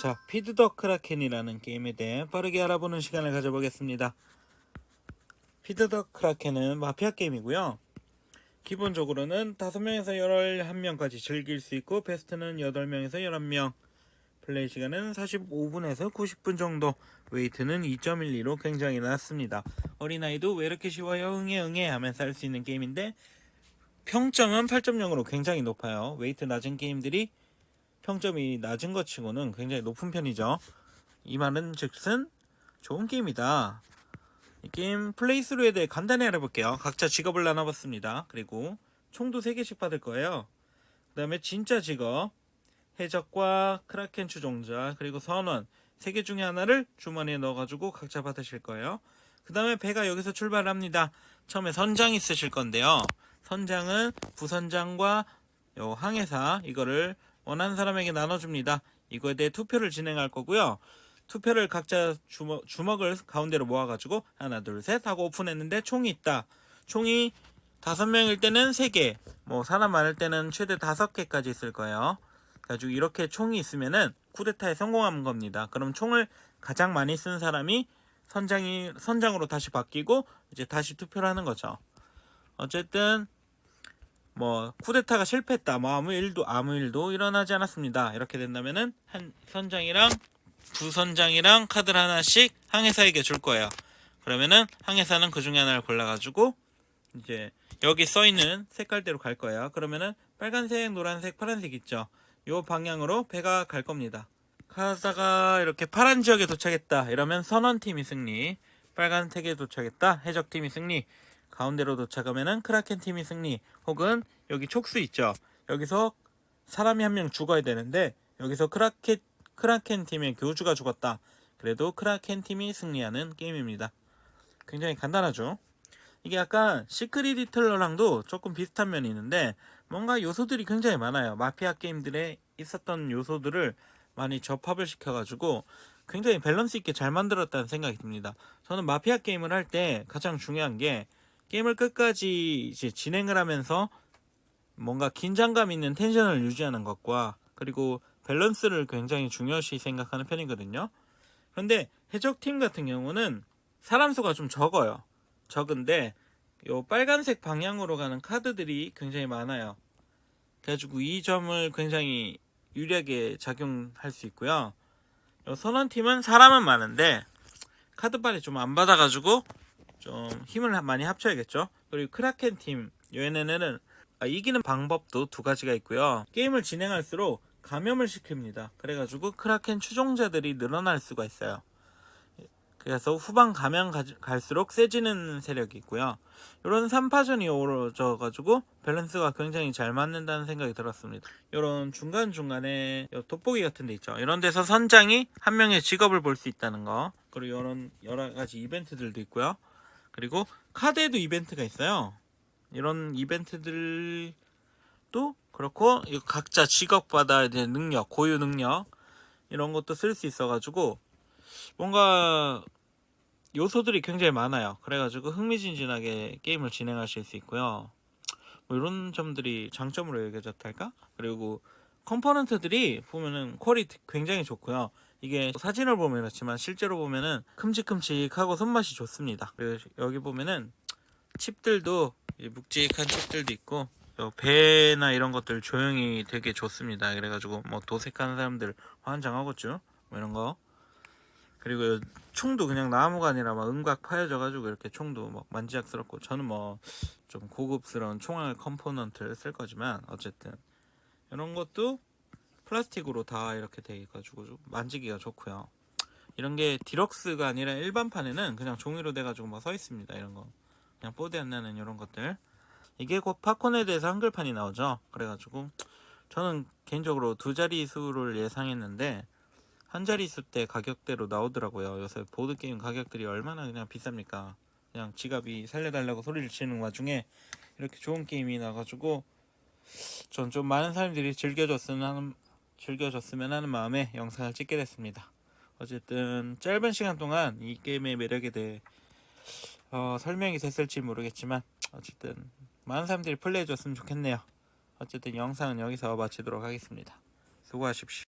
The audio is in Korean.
자, 피드 더 크라켄이라는 게임에 대해 빠르게 알아보는 시간을 가져보겠습니다. 피드 더 크라켄은 마피아 게임이고요. 기본적으로는 5명에서 11명까지 즐길 수 있고 베스트는 8명에서 11명. 플레이 시간은 45분에서 90분 정도. 웨이트는 2.12로 굉장히 낮습니다. 어린아이도 왜 이렇게 쉬워요? 응애 응애 하면서 할 수 있는 게임인데 평점은 8.0으로 굉장히 높아요. 웨이트 낮은 게임들이 평점이 낮은 것 치고는 굉장히 높은 편이죠. 이 말은 즉슨 좋은 게임이다. 이 게임 플레이스루에 대해 간단히 알아볼게요. 각자 직업을 나눠봤습니다. 그리고 총도 3개씩 받을 거예요. 그 다음에 진짜 직업, 해적과 크라켄 추종자, 그리고 선원 3개 중에 하나를 주머니에 넣어가지고 각자 받으실 거예요. 그 다음에 배가 여기서 출발합니다. 처음에 선장이 쓰실 건데요. 선장은 부선장과 요 항해사 이거를 원하는 사람에게 나눠줍니다. 이거에 대해 투표를 진행할 거고요. 투표를 각자 주먹, 주먹을 가운데로 모아가지고 하나 둘 셋 하고 오픈했는데 총이 있다. 총이 다섯 명일 때는 세 개, 뭐 사람 많을 때는 최대 다섯 개까지 있을 거예요. 그래가지고 이렇게 총이 있으면은 쿠데타에 성공한 겁니다. 그럼 총을 가장 많이 쓴 사람이 선장이 선장으로 다시 바뀌고 이제 다시 투표를 하는 거죠. 어쨌든 뭐 쿠데타가 실패했다. 뭐 아무 일도 아무 일도 일어나지 않았습니다. 이렇게 된다면은 한 선장이랑 부선장이랑 카드를 하나씩 항해사에게 줄 거예요. 그러면은 항해사는 그 중에 하나를 골라가지고 이제 여기 써 있는 색깔대로 갈 거예요. 그러면은 빨간색, 노란색, 파란색 있죠. 요 방향으로 배가 갈 겁니다. 가다가 이렇게 파란 지역에 도착했다. 이러면 선원팀이 승리. 빨간색에 도착했다. 해적팀이 승리. 가운데로 도착하면은 크라켄 팀이 승리. 혹은 여기 촉수 있죠. 여기서 사람이 한 명 죽어야 되는데 여기서 크라켄 크라켄 팀의 교주가 죽었다. 그래도 크라켄 팀이 승리하는 게임입니다. 굉장히 간단하죠. 이게 약간 시크릿 리틀러랑도 조금 비슷한 면이 있는데 뭔가 요소들이 굉장히 많아요. 마피아 게임들에 있었던 요소들을 많이 접합을 시켜가지고 굉장히 밸런스 있게 잘 만들었다는 생각이 듭니다. 저는 마피아 게임을 할 때 가장 중요한 게 게임을 끝까지 이제 진행을 하면서 뭔가 긴장감 있는 텐션을 유지하는 것과 그리고 밸런스를 굉장히 중요시 생각하는 편이거든요. 그런데 해적팀 같은 경우는 사람 수가 좀 적어요. 적은데 요 빨간색 방향으로 가는 카드들이 굉장히 많아요. 그래가지고 이 점을 굉장히 유리하게 작용할 수 있고요. 요 선원팀은 사람은 많은데 카드빨이 좀 안 받아가지고 좀 힘을 많이 합쳐야겠죠. 그리고 크라켄 팀 얘네는 아, 이기는 방법도 두 가지가 있고요. 게임을 진행할수록 감염을 시킵니다. 그래가지고 크라켄 추종자들이 늘어날 수가 있어요. 그래서 후반 가면 가- 갈수록 세지는 세력이 있고요. 이런 3파전이 어우러져가지고 밸런스가 굉장히 잘 맞는다는 생각이 들었습니다. 이런 중간중간에 요 돋보기 같은 데 있죠. 이런 데서 선장이 한 명의 직업을 볼 수 있다는 거. 그리고 이런 여러 가지 이벤트들도 있고요. 그리고 카드에도 이벤트가 있어요. 이런 이벤트들도 그렇고 각자 직업 받아야 되는 능력, 고유 능력 이런 것도 쓸 수 있어가지고 뭔가 요소들이 굉장히 많아요. 그래가지고 흥미진진하게 게임을 진행하실 수 있고요. 뭐 이런 점들이 장점으로 여겨졌달까? 그리고 컴포넌트들이 보면은 퀄이 굉장히 좋고요. 이게 사진을 보면 그렇지만 실제로 보면은 큼직큼직하고 손맛이 좋습니다. 그리고 여기 보면은 칩들도 이 묵직한 칩들도 있고 요 배나 이런 것들 조형이 되게 좋습니다. 그래가지고 뭐 도색하는 사람들 환장하겠죠. 뭐 이런 거. 그리고 요 총도 그냥 나무가 아니라 막 은각 파여져가지고 이렇게 총도 막 만지작스럽고 저는 뭐 좀 고급스러운 총알 컴포넌트를 쓸 거지만 어쨌든 이런 것도 플라스틱으로 다 이렇게 돼 있가지고 좀 만지기가 좋고요. 이런 게 디럭스가 아니라 일반판에는 그냥 종이로 돼가지고 막 서 있습니다. 이런 거 그냥 뽀대 안 나는 이런 것들 이게 곧 팝콘에 대해서 한글판이 나오죠. 그래가지고 저는 개인적으로 두 자리 수를 예상했는데 한 자릿수 때 가격대로 나오더라고요. 요새 보드 게임 가격들이 얼마나 그냥 비쌉니까? 그냥 지갑이 살려달라고 소리를 치는 와중에 이렇게 좋은 게임이 나가지고 전 좀 많은 사람들이 즐겨줬으면 하는, 즐겨줬으면 하는 마음에 영상을 찍게 됐습니다. 어쨌든 짧은 시간 동안 이 게임의 매력에 대해 어, 설명이 됐을지 모르겠지만 어쨌든 많은 사람들이 플레이해줬으면 좋겠네요. 어쨌든 영상은 여기서 마치도록 하겠습니다. 수고하십시오.